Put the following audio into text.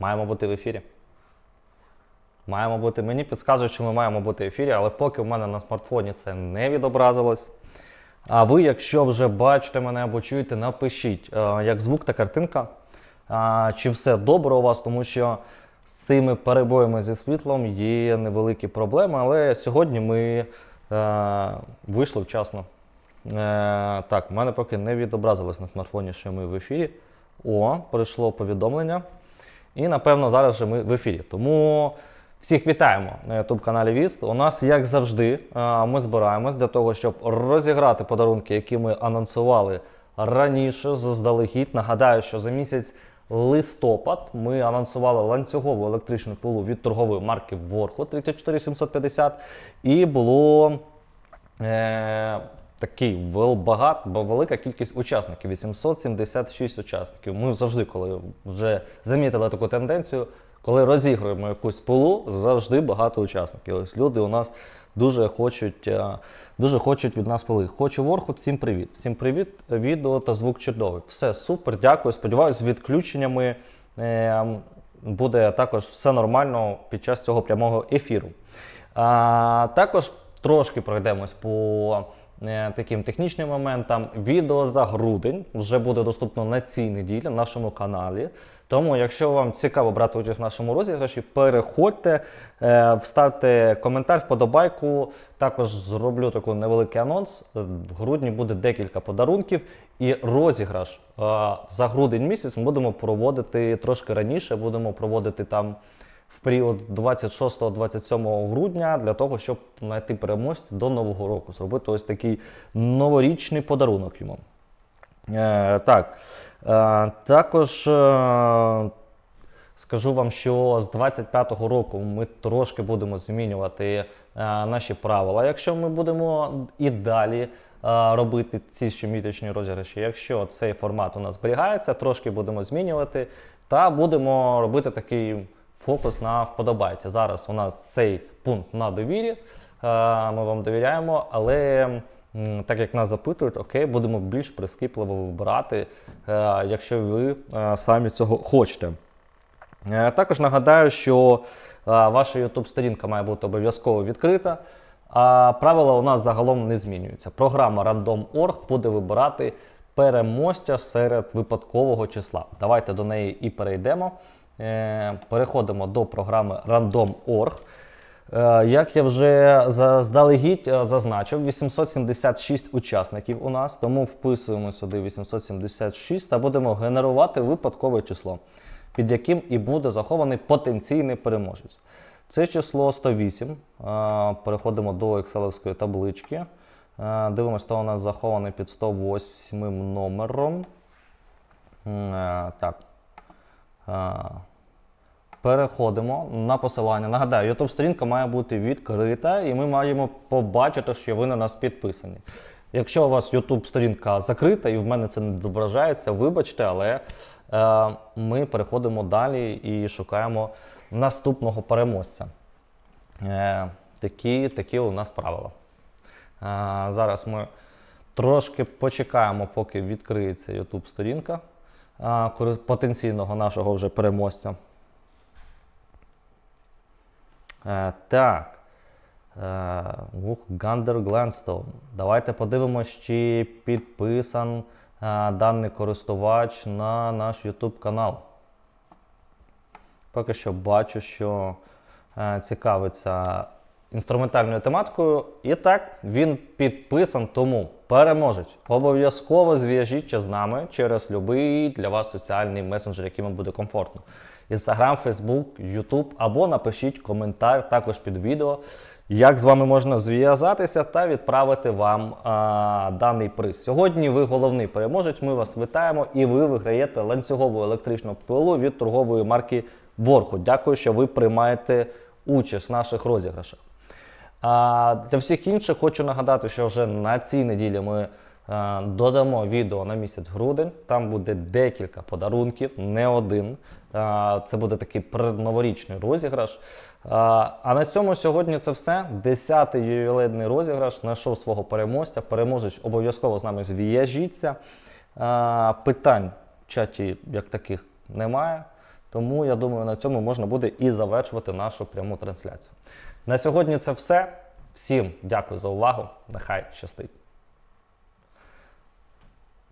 Маємо бути в ефірі. Маємо бути. Мені підказують, що ми маємо бути в ефірі, але поки в мене на смартфоні це не відобразилось. А ви, якщо вже бачите мене або чуєте, напишіть, е, як звук та картинка, чи все добре у вас, тому що з цими перебоями зі світлом є невеликі проблеми, але сьогодні ми е, вийшли вчасно. Е, так, в мене поки не відобразилось на смартфоні, що ми в ефірі. О, прийшло повідомлення. І напевно зараз же ми в ефірі. Тому всіх вітаємо на youtube каналі Віст. У нас, як завжди, ми збираємось для того, щоб розіграти подарунки, які ми анонсували раніше заздалегідь. Нагадаю, що за місяць листопад ми анонсували ланцюгову електричну пилу від торгової марки Ворхо 34750. І було е, такий багат, бо велика кількість учасників 876 учасників. Ми завжди, коли вже замітили таку тенденцію, коли розігруємо якусь пилу, завжди багато учасників. Ось люди у нас дуже хочуть, е, дуже хочуть від нас пили. Хочу ворху, всім привіт. Всім привіт, відео та звук чудовий. Все супер, дякую. Сподіваюсь, з відключеннями е, буде також все нормально під час цього прямого ефіру. А, також трошки пройдемось по е, таким технічним моментам. Відео за грудень вже буде доступно на цій неділі на нашому каналі. Тому, якщо вам цікаво брати участь в нашому розіграші, переходьте, е, вставте коментар, вподобайку. Також зроблю такий невеликий анонс. Е, В грудні буде декілька подарунків і розіграш е, за грудень місяць ми будемо проводити трошки раніше. Будемо проводити там в період 26-27 грудня для того, щоб знайти переможця до Нового року, зробити ось такий новорічний подарунок йому. Е, так. Е, також е, скажу вам, що з 25-го року ми трошки будемо змінювати е, наші правила. Якщо ми будемо і далі е, робити ці щомісячні розіграші, якщо цей формат у нас зберігається, трошки будемо змінювати та будемо робити такий фокус на вподобайці. Зараз у нас цей пункт на довірі. е, Ми вам довіряємо, але так як нас запитують, окей, будемо більш прискіпливо вибирати, е, якщо ви е, самі цього хочете. Також нагадаю, що ваша YouTube-сторінка має бути обов'язково відкрита. А правила у нас загалом не змінюються. Програма Random.org буде вибирати переможця серед випадкового числа. Давайте до неї і перейдемо. Е, Переходимо до програми Random.org. Е, Як я вже заздалегідь е, зазначив, 876 учасників у нас, тому вписуємо сюди 876 та будемо генерувати випадкове число, під яким і буде захований потенційний переможець. Це число 108. Е, Переходимо до екселевської таблички. Дивимося, хто у нас захований під 108 номером. Так. Е, Переходимо на посилання. Нагадаю, youtube сторінка має бути відкрита, і ми маємо побачити, що ви на нас підписані. Якщо у вас youtube сторінка закрита і в мене це не зображається, вибачте, але е, ми переходимо далі і шукаємо наступного переможця. Е, такі, такі у нас правила. Е, зараз ми трошки почекаємо, поки відкриється youtube сторінка потенційного нашого вже переможця. Е, так. Е, ух, Гандер Гленстоун. Давайте подивимось, чи підписан е, даний користувач на наш YouTube канал. Поки що бачу, що цікавиться інструментальною тематикою. І так, він підписан, тому переможець. Обов'язково зв'яжіться з нами через будь-який для вас соціальний месенджер, який вам буде комфортно. Інстаграм, Фейсбук, Ютуб або напишіть коментар також під відео, як з вами можна зв'язатися та відправити вам а, даний приз. Сьогодні ви головний переможець. Ми вас вітаємо і ви виграєте ланцюгову електричну пилу від торгової марки Ворху. Дякую, що ви приймаєте участь в наших розіграшах. А для всіх інших хочу нагадати, що вже на цій неділі ми е, додамо відео на місяць грудень. Там буде декілька подарунків, не один. Е, це буде такий предноворічний розіграш. Е, а на цьому сьогодні це все. Десятий ювілейний розіграш. Знайшов свого переможця. Переможець обов'язково з нами зв'яжіться. Питань в чаті як таких немає. Тому я думаю, на цьому можна буде і завершувати нашу пряму трансляцію. На сьогодні це все. Всім дякую за увагу. Нехай щастить.